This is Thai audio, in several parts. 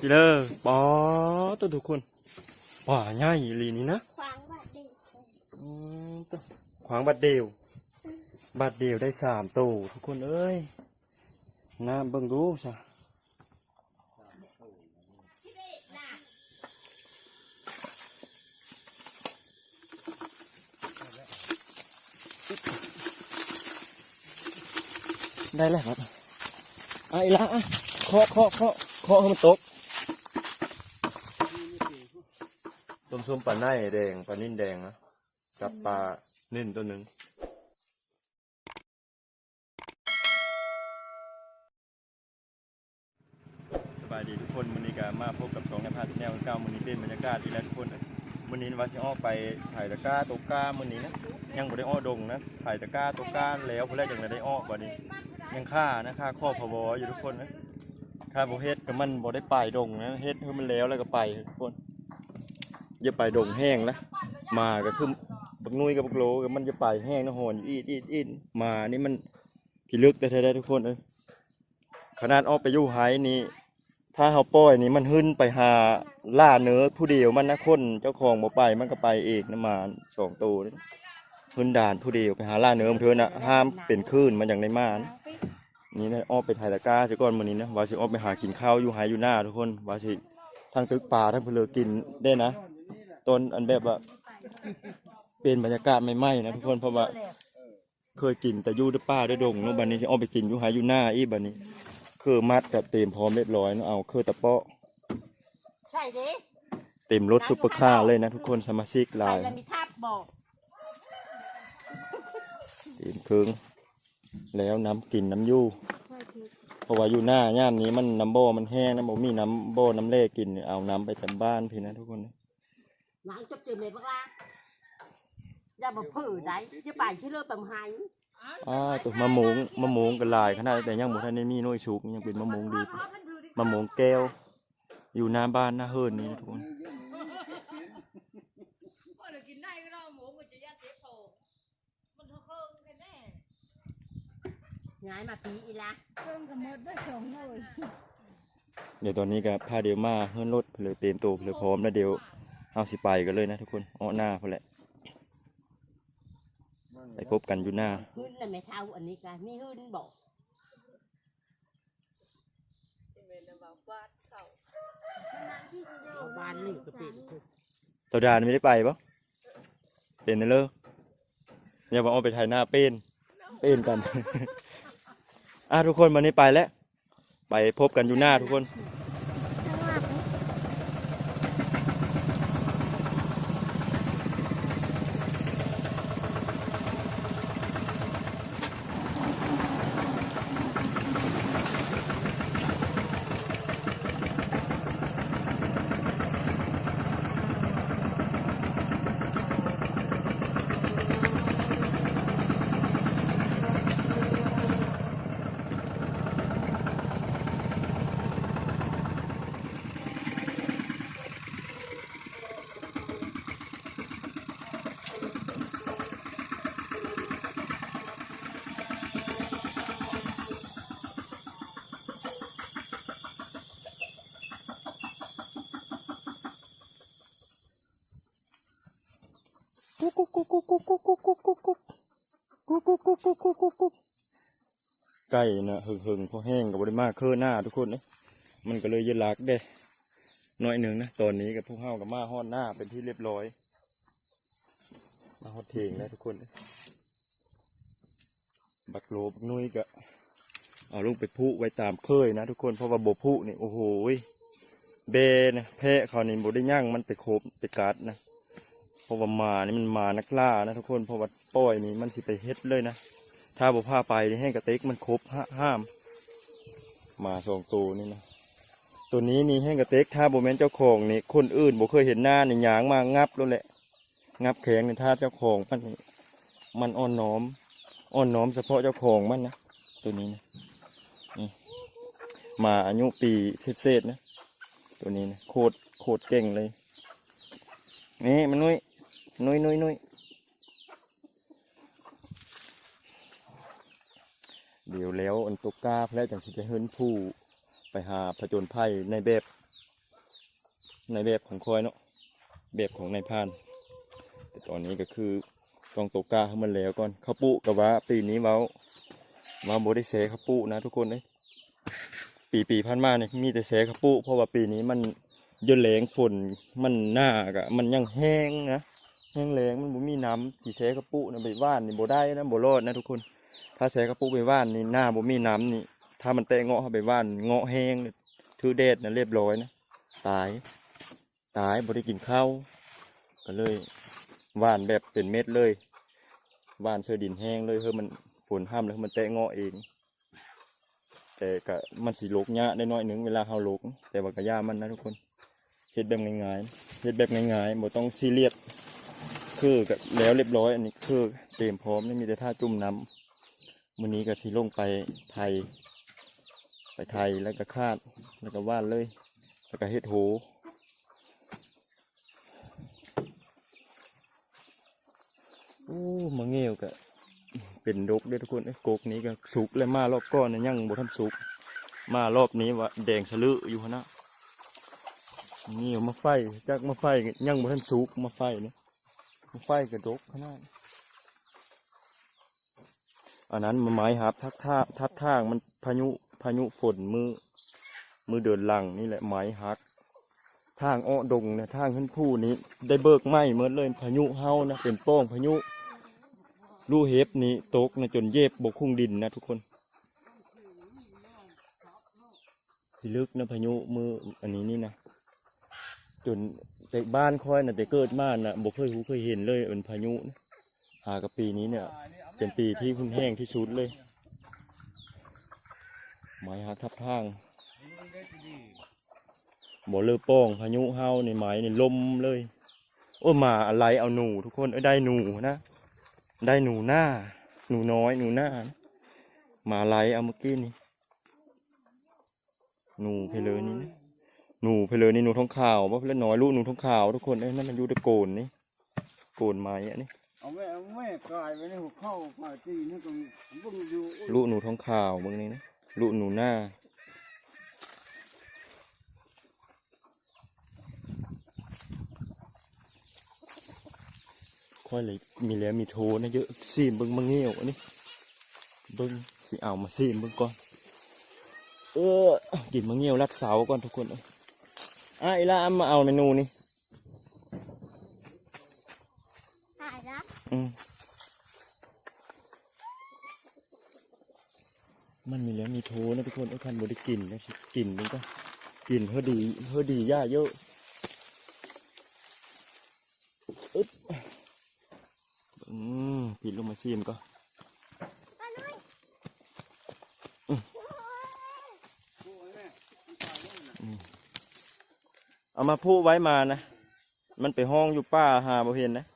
พี่เลอปอตัวทุกคนป่าใหญ่อีหลีนี่นะขวางบาดเด็กอืมตัวขวางบัดเดียว บัดเดียวได้สามตัวทุกคนเอ้ยน้ำเบิ่งดูซะได้แล้วครับไอ้ละอะเคาะเคาะเคาะเคาะให้มันตก ต้มส้มปลาไนแดงปลานิ่นแดงนะกับปลานิ่นตัวหนึ่งสบายดีทุกคนวันนี้ก็มาพบกับสองในพาชแนลเก้าวันนี้เป็นบรรยากาศดีแล้วทุกคนวันนี้วาสิออกไปถ่ายตะกร้าตกกร้าวันนี้นะยังบ่ได้อ้อดงนะถ่ายตะกร้าตกกร้าแล้วพอแรกยังไม่ได้อ้อวันนี้ ยังค่านะค่าข้อพบอยู่ทุกคนนะค่าโบเฮ็ดก็มันบ่ได้ไปดงนะเฮ็ดให้มันแล้วแล้วก็ไปทุกคน อย่าไปดงแห้งนะมาก็คือบักนุ้ยกับบักโลก็มันจะไปแห้งนะหอนอยู่อีดอีดอีดมานี่มันพิลึกแต่แท้ๆทุกคนเอ้ยขนาดออกไปอยู่ไฮนี่ถ้าเขาปล่อยนี่มันหึ้นไปหาล่าเนื้อผู้เดียวมันนะคนเจ้าของบ่ไปมันก็ไปเองนะมาสองตัวนี่หึ้นด่านผู้เดียวไปหาล่าเนื้อมันเถอะนะห้ามเป็นคลื่นมันอย่างในม่านนี่นะออกไปถ่ายตะกร้าสิก่อนมื้อนี้นะว่าสิออกไปหากินข้าวอยู่หายอยู่หน้าทุกคนว่าสิทางตึกป่าทางเพนเลอกินได้นะ ต้นอันแบบว่า เป็นบรรยากาศใหม่ๆนะทุกคนเพราะว่า เคยกินแต่อยู่ในป่าได้ดงเนาะบัดนี้สิออกไปกินอยู่หายอยู่หน้าอีบัดนี้ คือมัดกับเต็มพร้อมเรียบร้อยเนอะเอาคือตะเปาะใช่ดิเต็มรถซุปเปอร์คาร์เลยนะทุกคนสมาชิกหใครลายแล้วมีทับบอกเต็มเครื่องแล้วน้ำกินน้ำยู่เพราะว่าอยู่หน้าย่ามนี้มันน้ำบ่อมันแห้งนะบ่มีน้ำบ่อน้ำเล่กินเอาน้ำไปแต่บ้านพี่นะทุกคนหลังจบเต็มเลยบักล่ะ อย่ามาผือได้จะไปที่เลิกแบบหายอ้าตัวมะม่วงมะม่วงกันหลายขนาดแต่ยังบ่ทันได้มีหน้อยสุกยังเป็นมะม่วงดีมะม่วงแก้ว อยู่หน้าบ้านหน้าเฮิรนนี่ทุกคนพอเรากินได้ก็ได้หมูก็จะยัดเจ็บโผมันเท่าเคิงกันแน่ย้ายมาปีอีละเคิงกับมดได้สองเลยเดี๋ยวตอนนี้ก็พาเดียวมาเฮิรนรถเพนเลยเต็มตัวเพนเลยพร้อมแล้วเดี๋ยว เอาสิไปกันเลยนะทุกคนอ้อหน้าพอแหละไปพบกันอยู่หน้าหื้นน่ะไม่เท่าอันนี้กันมีหื้นบอกเอาบ้านหนึ่งก็เป็นคือเต่าดานไม่ได้ไปปะเป็นนะเลยอย่าบอกเอาไปถ่ายหน้าเป็นเป็นกันอะทุกคนวันนี้ไปแล้ว ไปพบกันอยู่หน้าทุกคน ไก่นะหึงหึงๆพอแห้งกับบริมาเคลื่อหน้าทุกคนนี่มันก็เลยยืนลักเด้น้อยหนึ่งนะตอนนี้กับพวกเฮากับมาฮอดหน้าเป็นที่เรียบร้อย มาฮอดเทงแล้วทุกคน บักโลบักนุ้ยก็เอาลูกไปพุไว้ตามเคยนะทุกคนเพราะว่าโบพุนี่โอ้โหเบนะแพะเขานี่โบได้ย่างมันไปโคบไปกัดนะ เพราะว่ามานี่มันมานักล่านะทุกคนเพราะว่าปล่อยนี่มันสิไปเฮ็ดเลยนะ ถ้าบ่พาไปนี่ให้กระเต็กมันครบห้ามมาสองตัวนี่นะตัวนี้นี่ให้กระเต็กถ้าบ่แม่นเจ้าของนี่คนอื่นบ่เคยเห็นหน้านี่หยางมางับแล้วแหละ งับแข็งนี่าเจ้าของมันนี่มันอ่อนน้อม อ่อนน้อมเฉพาะเจ้าของมันนะตัวนี้นะนี่มาอายุปีเศษๆนะ ตัวนี้นะโคตรโคตรเก่งเลยนี่มันนุ้ย นุ้ยนุ้ยนุ้ยเดี๋ยวแล้วอันตุกกาแล้วจังสิไปเฮิรนผู้ไปหาผจญภัยในแบบ ในแบบของคอยเนาะแบบของนายพาน แต่ตอนนี้ก็คือต้องตกกาให้มันแล้วก่อนข้าวปุกับว่าปีนี้เว้าว่าโบได้เสข้าวปุนะทุกคนเลยปีปีพันมาเนี่ยมีแต่เสข้าวปุเพราะว่าปีนี้มันเยอะแรงฝนมันหน้ากะมันยังแห้งนะ แห้งแรงมันบ่มีน้ำที่เสข้าวปุนะไปว่านนี่บ่ได้นะบ่รอดนะทุกคน ถ้าเสข้าวปุไปว่านนี่หน้าบ่มีน้ำนี่ ถ้ามันเตะเงาะเข้าไปว่านเงาะแห้งถือเดดนะเรียบร้อยนะตาย ตายบ่ได้กินข้าวก็เลยว่านแบบเป็นเม็ดเลยว่านเสื้อดินแห้งเลยเฮ้ยมันฝนห้ามแล้วมันแตะเงาะเอง แต่ก็มันสีลกเนี้ยได้น้อยหนึ่งเวลาเขาลกแต่ว่ากระยามันนะทุกคนเฮ็ดแบบง่ายๆเฮ็ดแบบง่ายๆบ่ต้องซีเรียส คือก็แล้วเรียบร้อย อันนี้คือเตรียมพร้อมนี่มีแต่ท่าจุ่มน้ำมื้อนี้ก็สิลงไปไทย ไปไทยแล้วก็คาดแล้วก็ว่านเลย แล้วก็เฮ็ดโหโอ้มาเงี้ยวก็เป็นดกเด้อทุกคนไอ้กกนี้ก็สุกแล้วมารอบก้อนนะยังบ่ทันสุก มารอบนี้ว่าแดงสะลืออยู่นะเงี้ยวมาไฟจักมาไฟยังบ่ทันสุกมาไฟเนี่ย ไฟก็ดกขนาดอันนั้นมาไม้หับทับท่าทับท่างมันพายุพายุฝนมือมือเดินหลังนี่แหละไม้หัก ทางอ้อดงเนี่ยทางขึ้นผู้นี้ ได้เบิกไม้เมื่อเลยพายุเฮานะเป็นโป้งพายุลูเห็บนี่ตกนะจนเย็บบกคุ้งดินนะทุกคนสิลึกนะพายุมืออันนี้นี่นะ จนแต่บ้านค่อยนะแต่เกิดมานะบ่เคยหูเคยเห็นเลยเป็นพายุนะหากับปีนี้เนี่ย เป็นปีที่คุณแห้งที่สุดเลยไม้หักทับทางบ่เลือป้องพายุเฮาในไม้ในลมเลย โอ้ยหมาอะไรเอาหนู ทุกคนเอ้ได้หนูนะได้หนูหน้า หนูน้อยหนูหน้าหมาอะไรเอาเมื่อกี้นี่หนูเพลอนี่นะ หนูเพลอนี่หนูทองขาวว่าเพลอน้อยลูกหนูทองขาวทุกคนเอ้ยนั่นมันอยู่ตะโกนนี่โกนไม้อันนี้เอาแม่เอาแม่กลายไปในหัวเข้าป่าตีนี่ตรงผมเพิ่งดูโอ้ยลูกหนูทองขาวมึงนี่นะลูกหนูหน้าค่อยเลยมีแล้วมีโทนะเยอะซีมเบิ้งมังเงี้ยวอันนี้เบิ้งสิเอามาซีมเบิ้งก่อนเออกินมังเงี้ยวรักเสาก่อนทุกคนเอ้ย อะอีละเอามาเอาเมนูนี่หายนะอืมมันมีแล้วมีโทนะทุกคนไอ้คันบไดิกินนะสิกินมันก็กินเพื่อดีเพื่อดีย่าเยอะอึ๊บอืมปิดลงมาซีมก็อืมอืมเอา มาพูไว้มานะ มันไปห้องอยู่ป้าหาบ่เห็นนะ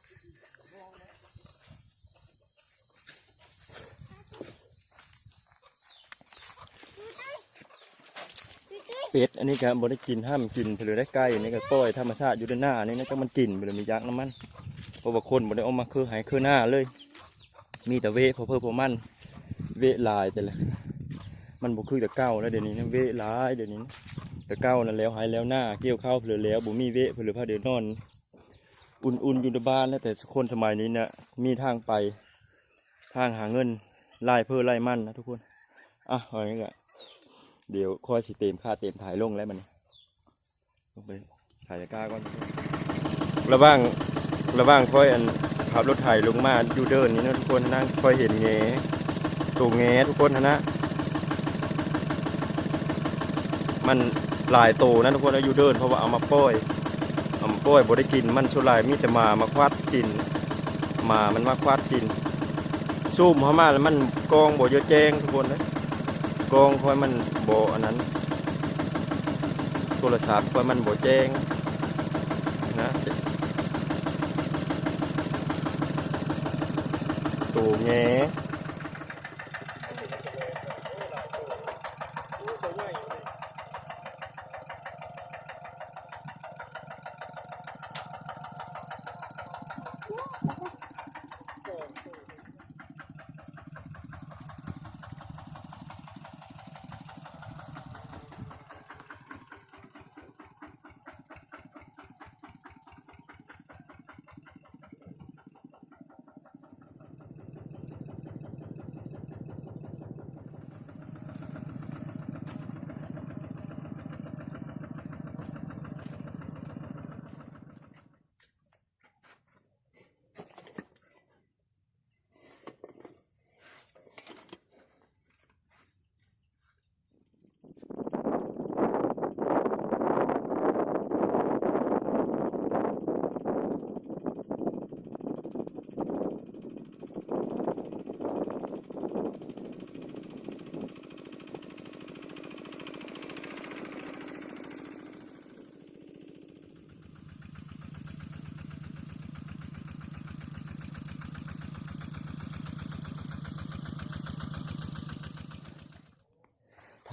เป็ดอันนี้ก็บ่ได้กินห้ามกินไปเลยได้ไก่อันนี้ก็ปล่อยธรรมชาติอยู่ด้านหน้านี่นะจังมันกินไปเลยมียักษ์น้ำมันเพราะว่าคนบ่ได้เออกมาคือหายคือหน้าเลย มีแต่เวะพอเพิ่มพอมันเวลายแต่ละมันบ่คือแต่เก้าแล้วเดี๋ยวนี้นะเวลายเดี๋ยวนี้นะ แต่เก้านั่นแล้วหายแล้วหน้าเกี่ยวข้าวเผลอแล้วบ่มีเวะเผลอพาเดินนอน อุ่นๆอยู่ในบ้านนะแต่คนสมัยนี้นะมีทางไป ทางหาเงินไล่เพื่อไล่มันนะทุกคน อะเอาอย่างนี้ก็เดี๋ยวค่อยสิเต็มค่าเต็มถ่ายลงแล้วมันลงไปถ่ายตะกร้าก่อนระว่างระว่างค่อยอันขับรถไถลงมาอยู่เดินนี่นะทุกคนนะค่อยเห็นแงตัวแงทุกคนนะมัน หลายโตนะทุกคนนะอยู่เดินเพราะว่าเอามาปล่อยเอามาปล่อยบ่ได้กินมันสุลายมีแต่มามาควัดกินหมามันมาควัดกินซุ่มเข้ามาแล้วมันกองบ่เยอะแจ้งทุกคนนะกองคอยมันโบอันนั้นโทรศัพท์คอยมันโบแจ้งนะตัวแง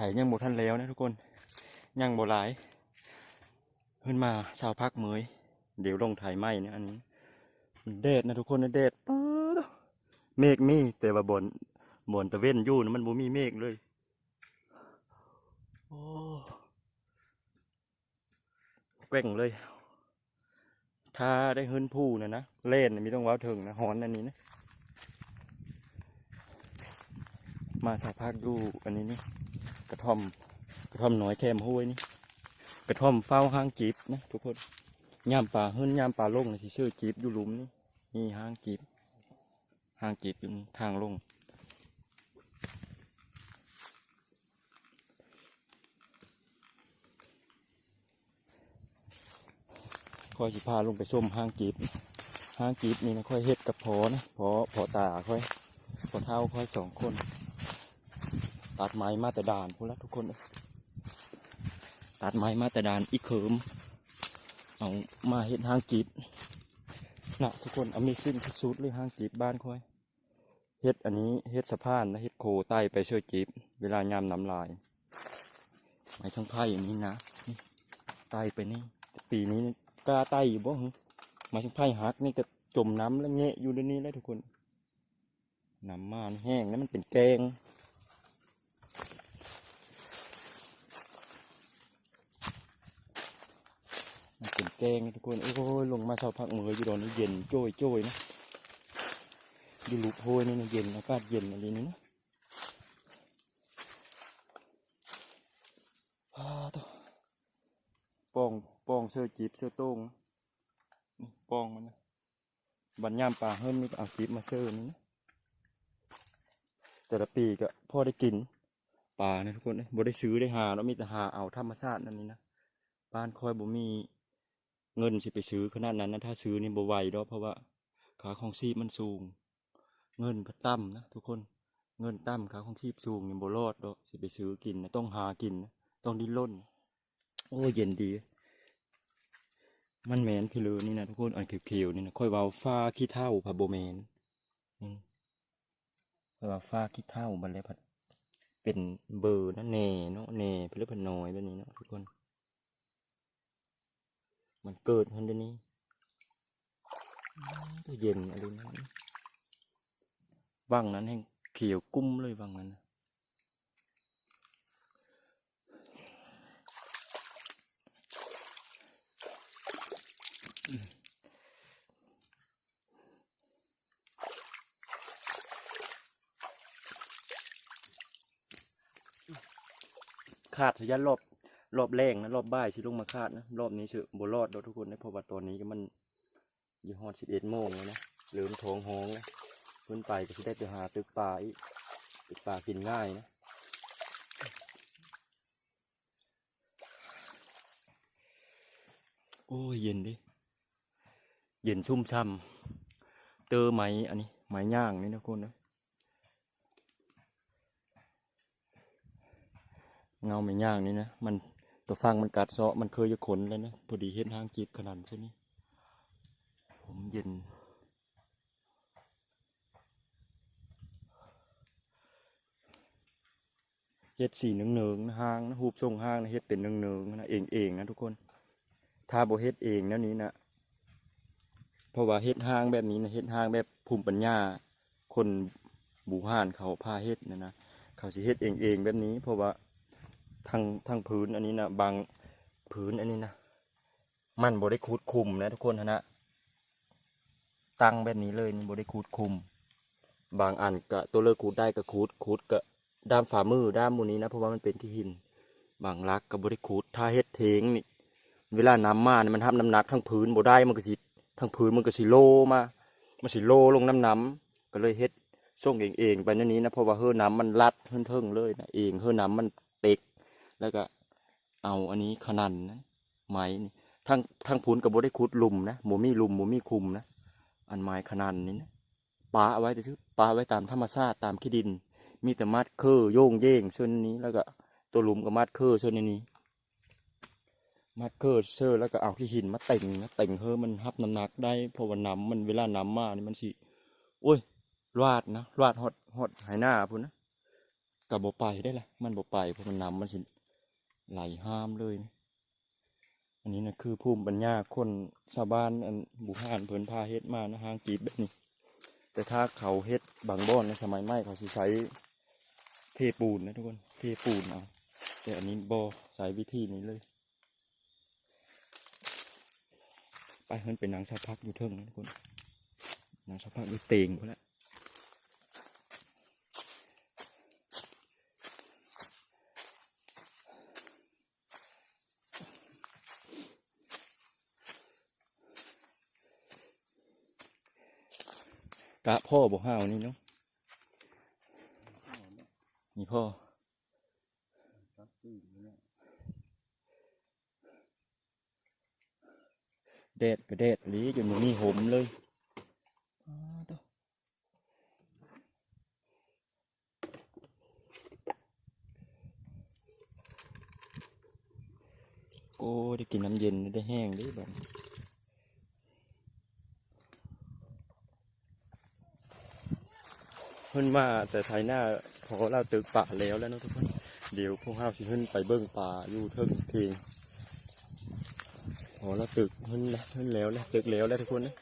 ถ่ายยังบ่ทันแล้วนะทุกคนยังบ่หลาย ขึ้นมาชาวพักเมยเดี๋ยวลงถ่ายไหมนี่ยอันนี้แดดนะทุกคนนะแดดป๊าดเมฆมีแต่ว่าบนบนตะเว้นอยู่นะมันบ่มีเมฆเลยโอ้แกว่งเลย ถ้าได้เฮิรนผู้นะนะเล่นนะมีต้องว้าวถึงนะหอนอันนี้นะมาสาพักอยู่อันนี้นี่ ระท่อมกระท่อมน้อยแคมห้วยนี่ กระท่อมเฝ้าห้างจีบนะทุกคนยามป่าเฮิรนยามป่าลงนะที่ชื่อจีบอยู่หลุมนี่นี่ห้างจีบห้างจีบอยู่ทางลงค่อยสิพาลงไปส้มห้างจีบห้างจีบนี่นะค่อยเฮ็ดกับพอนะพอพอตาค่อยพอเท่าค่อยสองคน ตัดไม้มาแต่ด่านพวกละทุกคน ตัดไม้มาแต่ด่านอีกเขิมเอามาเห็ดห้างจีบนะทุกคนเอามีสิ้นที่สุดเลยห้างจีบบ้านค่อยเฮ็ดอันนี้เฮ็ดสะพานและเฮ็ดโคใต้ไปช่วยจีบเวลายามน้ำลายไม้ช่างไพ่อย่างนี้นะนี่ใต้ไปนี่ปีนี้กล้าใต้อยู่บ่หึไม้ช่างไพ่หักนี่ก็จมน้ำแล้วเงะอยู่ในนี้แล้วทุกคนน้ำมันแห้งแล้วมันเป็นแกง มันเป็นแกงทุกคน โอ้ยลงมาเช้าพักมืออยู่ตอนนี้เย็นโจยโจยนะดูลูกโพยนี่นะเย็นอากาศเย็นอะไรนี่นะปองปองเสื้อจีบเสื้อโต้งปองมันนะบันยามปลาเฮิรนนี่เอาจีบมาเสื้อนี่นะแต่ละปีก็พ่อได้กินปลาเนี่ยทุกคนบ่ได้ซื้อได้หาแล้วมีแต่หาเอาธรรมชาตินั่นนี่นะบ้านคอยบ่มี เงินสิไปซื้อขนาดนั้นนะถ้าซื้อนี่บ่ไหวดอกเพราะว่าขาของชีพมันสูง เงินก็ต่ำนะทุกคนเงินต่ำขาของชีพสูงนี่บรอดดอกสิไปซื้อกินนะต้องหากินนะต้องดิ้นรนโอ้เย็นดี มันแมนพี่ลือนี่นะทุกคนอันเขียวๆนี่นะค่อยเว้าฟ้าขี้เท่าพะโบแมนนี่เพราะว่าฟ้าขี้เท่ามันเลยพัดเป็นเบอร์นะเนเนาะเนเพื่อพันน้อยแบบนี้เนาะทุกคน มันเกิดขึ้นเดี๋ยวนี้ตัวเย็นอะไรนะว่างนั้นแห้งเขียวกุ้มเลยว่างนั้นขาดทะยันรอบ รอบแรงนะรอบบ่ายสิลงมาคาดนะรอบนี้เชื่อบรอดทุกคนนะเพราะว่าตอนนี้ก็มันยี่ห้อสิบเอ็ดโมงแล้วนะเริ่มท้องห้องแล้วขึ้นไปก็สิได้ไปหาตึกปลาอีกตึกปลากินง่ายนะโอ้ยเย็นดิเย็นชุ่มช่ำเจอไหมอันนี้ไหมย่างนี่นะคุณนะเงาไหมย่างนี่นะมัน ตัวฟังมันกัดเซาะมันเคยจะขนเลยนะพอดีเห็นทางจีบขนาดใช่ไหมผมเย็น เฮ็ดสีเนืองๆนะห้างนะหูบทรงห้างนะเฮ็ดเป็นเนืองๆนะเองเองๆนะทุกคน ถ้าบ่เฮ็ดเองแนวนี้นะเพราะว่าเฮ็ดห้างแบบนี้นะเฮ็ดห้างแบบภูมิปัญญา คนบูฮานเขาพาเฮ็ดนะนะเขาสิเฮ็ดเองเองแบบนี้ เพราะว่า ทางทางพื้นอันนี้นะบางพื้นอันนี้นะมันบ่ได้คูดคุมนะทุกคนนะตั้งแบบนี้เลยนี่บ่ได้คูดคุม บางอันก็ตัวเลิกคูดได้ก็คูดคูดก็ด้ามฝ่ามือด้ามมูนี้นะเพราะว่ามันเป็นที่หิน บางรักก็บ่ได้คูดถ้าเฮ็ดเทงนี่เวลาน้ำมาเนี่ยมันทับน้ำหนักทั้งพื้นบ่ได้มันก็สิทั้งพื้นมันก็สิโลมามันสิโลลงน้ำน้ำก็เลยเฮ็ดส่งเองเองไปนั่นนี้นะเพราะว่าเฮือน้ำมันลัดเฮิ่นเทิงเลยนะเองเฮือน้ำมันเต็ก แล้วก็เอาอันนี้ขนันนะไม้ทั้งทั้งพื้นกับโบได้ขุดลุมนะบ่มีลุมบ่มีคุมนะอันไม้ขนันนี่นะปาเอาไว้แต่ชื่อปาไว้ตามธรรมชาติตามขี้ดิน มีแต่มัดเคอโยงเย่งเส้นนี้แล้วก็ตัวลุมก็มัดเคอเส้นนี้มัดเกิดเชื่อแล้วก็เอาที่หินมาเต่งนะเต่งเฮ้มันฮับน้ำหนักได้เพราะว่าน้ำมันเวลาน้ำมานี่มันสิโอ้ยรวาดนะรวาดฮอดฮอดหายหน้าพุ่นนะกับบไปได้ละมันบไปเพราะมันน้ำมันสิ ไหลห้ามเลยนะอันนี้นะคือภูมิปัญญาคนชาวบ้านอันบุหานเพิ่นพาเฮ็ดมานะหางจีบแบบนี้ แต่ถ้าเขาเฮ็ดบางบ่อนในสมัยใหม่เขาสิใช้เทปูนนะทุกคน เทปูนเอาแต่อันนี้บ่ใช้วิธีนี้เลย ไปเฮินเป็นนางชาพักอยู่เทิงนะทุกคนนางชาพักอยู่เตงพอแล้ว กะพ่อบอกห้าวนี่เนาะนี่พ่อครับซื้อเนี่ยแดดก็แดดหลีจนมันมีหมเลยอ้าวเต้าโอ้ได้กินน้ำเย็นได้แห้งเด้วยแบบ พิ่นมาแต่ไทยหน้าพอเราตึกป่าแล้วแล้วนะทุกคนเดี๋ยวพวกเฮาสิขึ้นไปเบิ่งป่าอยู่เทิงเพลงพอเราตึกขึ้นแล้วขึ้นแล้วแล้วตึกแล้วแล้วทุกคนนะ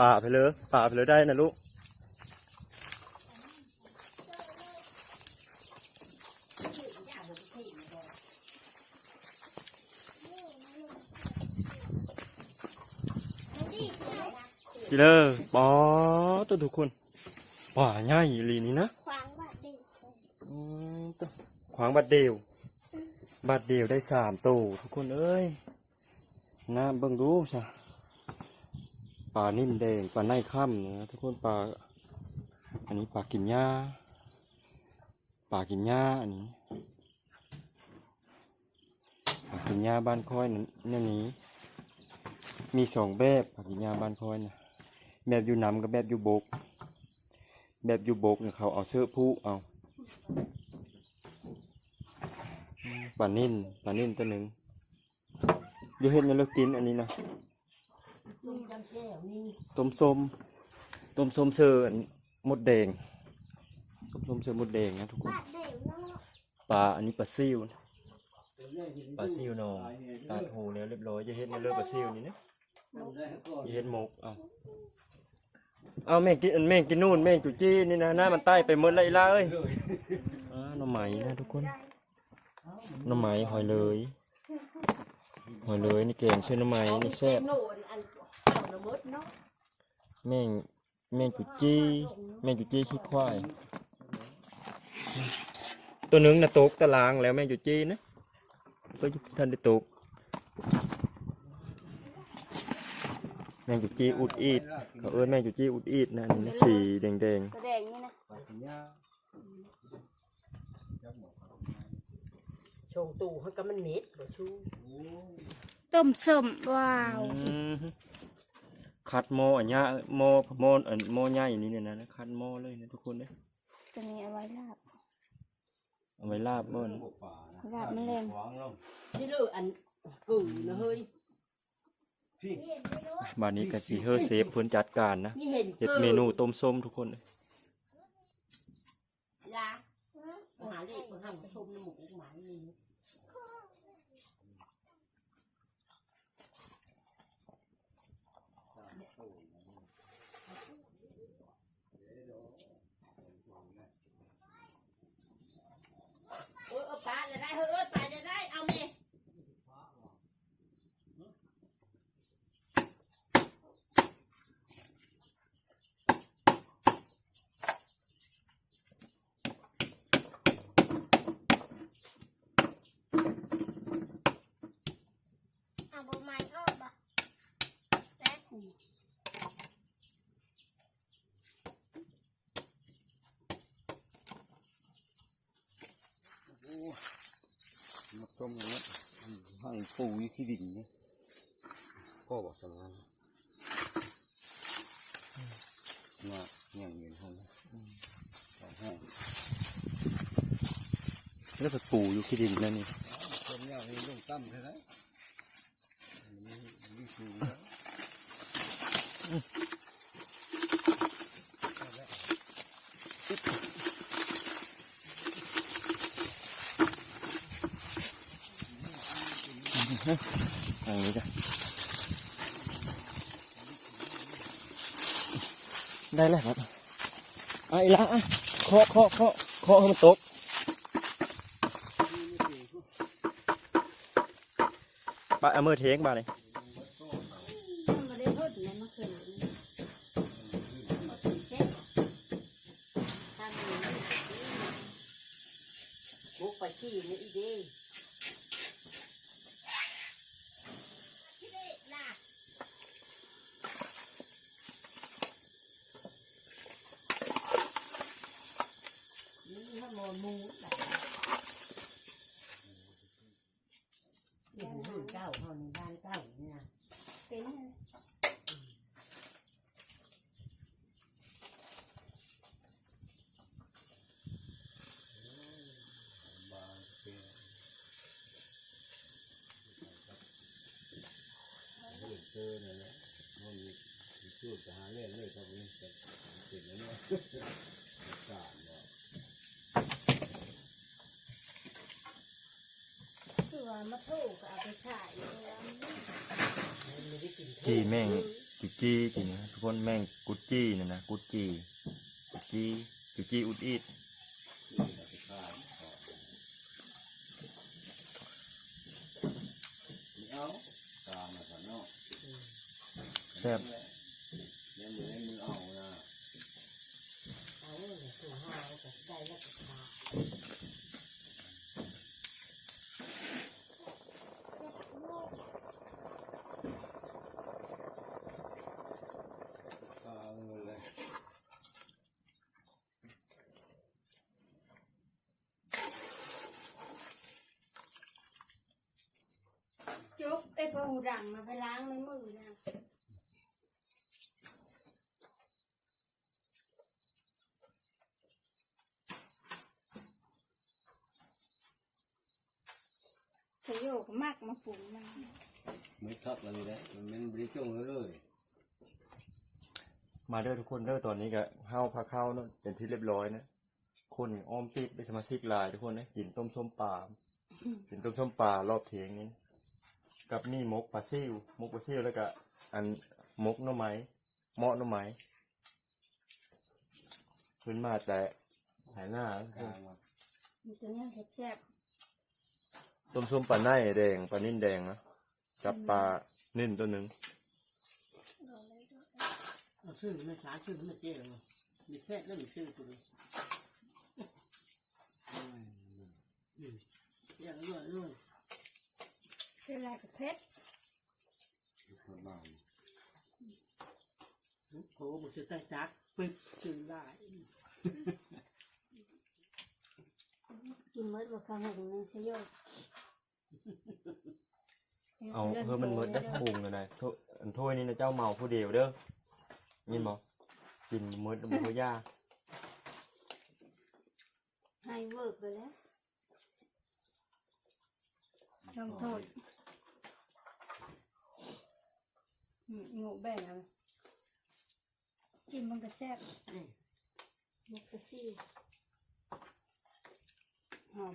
ป่าไปเลยป่าไปเลยได้นะลูก พี่เลยปอตัวทุกคนป่าใหญ่อีหลีนี่นะควางบาดดิอืมตัวขวางบัดเดียวบัดเดียวได้สามตัวทุกคนเอ้ยน้ำเบิ่งดูซะปลานิ่มแดงปลาในค่ำนะทุกคนปลาอันนี้ปลากินหญ้าปลากินหญ้าอันนี้ปลากินหญ้าบ้านค่อยนั่นนี่นี้มีสองแบบปลากินหญ้าบ้านค่อยนะ แบบอยู่น้ำกับแบบอยู่บก แบบอยู่บกเนี่ยเขาเอาเสื้อผู้เอาปลานิ่นปลานิ่นตัวหนึ่งอยู่เห็นแล้วกินอันนี้นะต้มส้มต้มส้มเสืออันมดแดงต้มส้มเสือมดแดงนะทุกคนป่าะปลาอันนี้ปลาซิวนะปลาซิวนองตัดหูแล้วเรียบร้อยจะเห็นในเลือปลาซิวนี่นะจะเห็นหมกเอา เอาแม่งกินแม่งกินนู่นแม่งจุจี้นี่นะหน้ามันใต้ไปหมดเลยละเอ้ยอ่าหน่อไม้นะทุกคนหน่อไม้หอยเลยหอยเลยนี่แกงเชื่อหน่อไม้นี่แซ่บโน่นอันเอาหน่ะมดเนาะแม่งแม่งจุจี้แม่งจุจี้ขี้ควายตัวหนึงน่ะตกตารางแล้วแม่งจุจี้นะก็ท่านได้ตก ม่งจุจี้อุดอีดเขาเอิ้นแม่งจุจี้อุดอีดนะอันนี่สีแดงแดงแสดงนี่นะปลาสัญญาชงตู่ให้ก็มันเม็ดบ่ชูต้มส้มว้าๆวอืมคัดหม้ออันเนี้ยหม้อหม้ออันหม้อใหญ่นี่เนี่ยนะคัดหม้อเลยนะทุกคนเด้ตัวนี้เอาไว้ลาบเอาไว้ลาบบ่นะลาบแมลงนี่เลืออันกูนะเฮ้ย บานนี้ก็สิเฮอเซฟเพิ่นจัดการนะนี่เห็นเฮ็ดเมนูต้มส้มทุกคนเลยยาหาเลขมาห้ามชมน้ำหมูหมานี่เออเอาปลาจะได้เฮ้ยเออปลาจะได้เอาเมเอาใบไม้ออกบ่แป๊บ มาต้มอย่างนี้ให้ปูอยู่ ที่ดินนี่ก็บอกสำคัญเนี่ยเนี่ยเงินห้องสองห้องแล้วก็ปูอยู่ที่ดินนั่นนี่ต้มเนี่ยมีลูกตั้มใช่ไหมนี่นี่คือ ทางนี้จ้ะได้แล้วครับไอ้ละเคาะเคาะเคาะเคาะให้มันตกบาเอามือเทงบาเลย มันไม่ได้พูดในเมื่อคืนนี้มันตีเช็คทางนี้บุกไปที่นี่อีดี นี่ถ้าโมูแบบนี่คือห้างเก้าเท่านี้บ้านเก้าเนี่ย เป็น เจอเนี่ยนะมันมีชื่อจะหาเล่นเลยครับนี่จะติดแล้วเนี่ยกาดเนี่ย คือว่ามาถูกเอาไปขายแล้ว ไม่ได้กิน จี้แม่งกุดจี้จริงนะทุกคนแม่งกุดจี้นี่นะกุดจี้กุดจี้กุดจี้อุดอีดแซ่บ เนี่ยมือให้มือเอานะ เอาเลยตัวห้าเอาแต่ได้แล้วก็ขาด เอาเลย จุ๊บไอ้พวกหูดังมาไปล้างในมือนะสยโยกมากมาปุ๋มมันไม่ทักอะไรเลยมันมันบริจงเลยมาเด้อทุกคนเด้อตอนนี้ก็เข้าพักเข้าเนาะเป็นที่เรียบร้อยนะคนอ้อมติดเป็นสมาชิกหลายทุกคนนะกินต้มส้มปลากินต้มส้มปลารอบเทียงนี้ กับนี่มกปลาซิวมกปลาซิวแล้วก็อันมกหน่อไม้เหมาะหน่อไม้ขึ้นมาแต่หายหน้าทุกกคลานงมามีตัวเนี้ยแซ่บ ต้มส้มปลาไนแดงปลานิ่นแดงนะกับปลานิ่นตัวหนึ่งชื่อไม่ช้าชื่อไม่เจ๊เลยมีแค่แล้วมีชื่อตัวนี้เรียกเรื่อยเรื่อยคือลากับเพชรคนบ้านโอ้บุษใต้จักปึ๊บชื่อได้กินเมื่อวันข้างหงในสยโย เอาเพื่อมันหมดได้ปรุงเลยนะถ้วยอันถ้วยนี้นะเจ้าเมาผู้เดียวเด้อยินบอกกินหมดแล้วมันก็ยากให้เวิร์กไปแล้วลงโทษอืมงูแบ่งเอากินมันก็แซ่บมกกะซี่หอม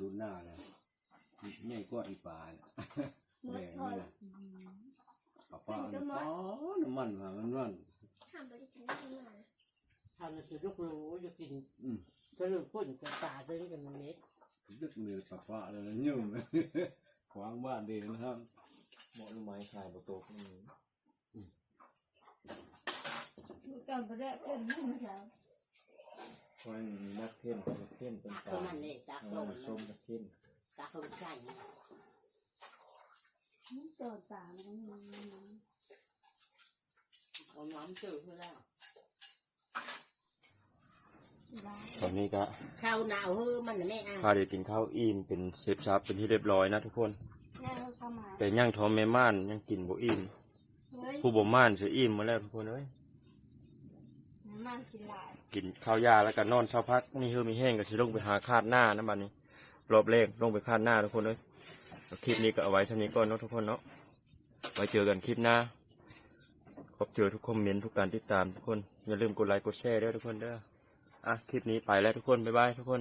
มื่อเขามาดูหน้าเลยใหญ่กว่าอีป่าเนี่ยเมื่อแบ่งทอนี่ดแหละป้าป้าเนี่ยอ๋อน้ำมันหามันมันทำไปได้กินได้ขนาดทำในสุดลูกรู้จะกินอืมสรุปพุ่นกับตาด้วยกันมันเม็ดดึกมือป้าป้าเลยนะยุ่งขวางบ้านเดียวนะครับเหมาะลูกไม้ชายบโตกนี่ลูกตอนไปได้เกินห้องแล้ วมันมีนักเทนนักเทนเป็นตักตาตัวมันเนี่ยตักเอลองส้มนักเทนตักลงใจตอนป่ามันก็มีเอาน้ำจืดเพื่อแล้วตอนนี้ก็ข้าวหนาวเฮ้มันน่ะแม่อะพาเด็กกินข้าวอิ่มเป็นเซฟซับเป็นที่เรียบร้อยนะทุกคนแต่ย่างท้องแม่ม่านยังกินบ่อิ่มผู้บ่ม่านเสิอิ่มมาแล้วทุกคนเอ้ยน้ำมันกินหลาย กินข้าวยาแล้วก็นอนเช้าพักนี่เฮือมีแห้งก็สิลงไปหาคาดหน้านะบัดนี้ รอบแรกลงไปคาดหน้าทุกคนเลยคลิปนี้ก็เอาไว้เท่านี้ก่อนเนาะทุกคนเนาะไว้เจอกันคลิปหน้าขอบเจอทุกคอมเมนต์ทุกการติดตามทุกคนอย่าลืมกดไลค์กดแชร์ด้วยทุกคนเด้ออะคลิปนี้ไปแล้วทุกคนบ๊ายบายทุกคน